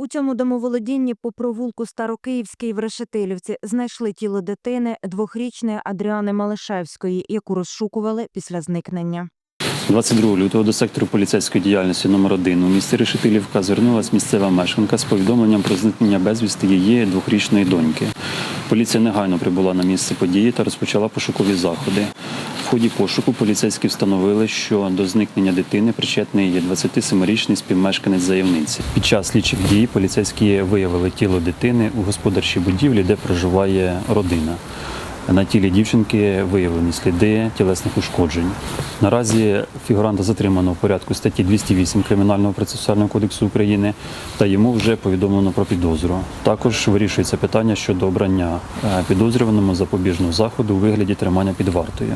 У цьому домоволодінні по провулку Старокиївський в Решетилівці знайшли тіло дитини двохрічної Адріани Малишевської, яку розшукували після зникнення. 22 лютого до сектору поліцейської діяльності номер 1 у місті Решетилівка звернулася місцева мешканка з повідомленням про зникнення безвісти її двохрічної доньки. Поліція негайно прибула на місце події та розпочала пошукові заходи. Ході пошуку поліцейські встановили, що до зникнення дитини причетний є 27-річний співмешканець заявниці. Під час слідчих дій поліцейські виявили тіло дитини у господарчій будівлі, де проживає родина. На тілі дівчинки виявлені сліди тілесних ушкоджень. Наразі фігуранта затримано в порядку статті 208 Кримінального процесуального кодексу України та йому вже повідомлено про підозру. Також вирішується питання щодо обрання е, підозрюваному запобіжного заходу у вигляді тримання під вартою.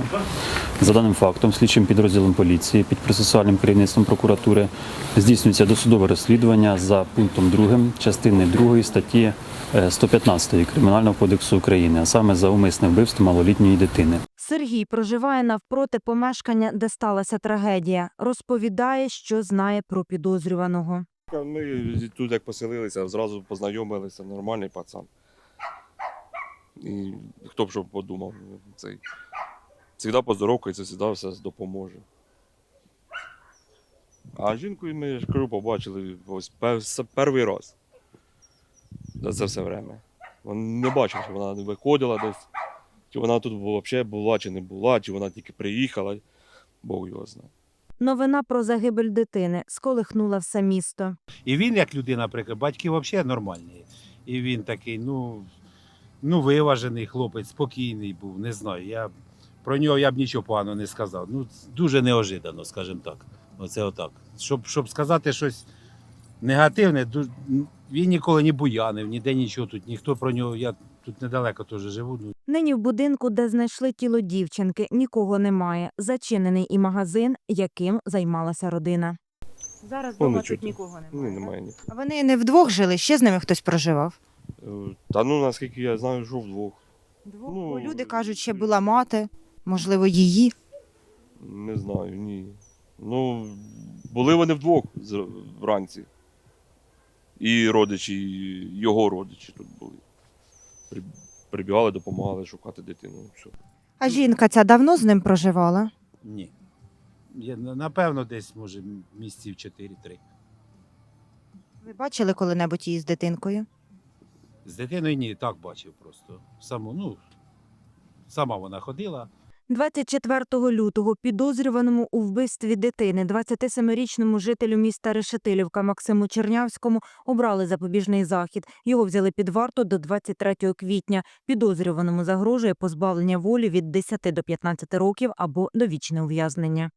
За даним фактом, слідчим підрозділом поліції під процесуальним керівництвом прокуратури здійснюється досудове розслідування за пунктом 2 частини 2 статті 115 Кримінального кодексу України, а саме за умисне вбивство малолітньої дитини. Сергій проживає навпроти помешкання, де сталася трагедія. Розповідає, що знає про підозрюваного. Ми тут як поселилися, зразу познайомилися, нормальний пацан. І хто б що подумав, цей. Завжди поздоровкається, завжди все допоможе. А жінку ми ж кажу, побачили ось пер- перший раз. За все время. Вон Не бачив, що вона не виходила десь. Чи вона тут взагалі була, чи не була, чи вона тільки приїхала. Бог його знає. Новина про загибель дитини сколихнула все місто. І він, як людина, наприклад, батьки взагалі нормальні. І він такий, ну, ну, виважений хлопець, спокійний був, не знаю. Я про нього я б нічого поганого не сказав. Ну, дуже неожиданно, скажімо так. Оце отак. Щоб, щоб сказати щось негативне, він ніколи не буянив, ніде нічого тут, ніхто про нього, я тут недалеко теж живу. Ну, Нині в будинку, де знайшли тіло дівчинки, нікого немає. Зачинений і магазин, яким займалася родина. Зараз Ну, дома не тут чути. нікого Ні, немає. так? немає ні. А Вони не вдвох жили, ще з ними хтось проживав. Е, Та ну наскільки я знаю, що вдвох. Двох? Ну, Бо люди кажуть, ще була мати, можливо, її. Не знаю, ні. Ну, були вони вдвох з- вранці. І родичі, і його родичі тут були. При- Прибігали, допомагали шукати дитину. Все. А жінка ця давно з ним проживала? ні. Я, на- напевно, десь, може, місяців 4-3. Ви бачили коли-небудь її з дитинкою? З дитиною ні, так бачив просто. Саму, ну, сама вона ходила. 24 лютого підозрюваному у вбивстві дитини 27-річному жителю міста Решетилівка Максиму Чернявському обрали запобіжний захід. Його взяли під варту до 23 квітня. Підозрюваному загрожує позбавлення волі від 10 до 15 років або довічне ув'язнення.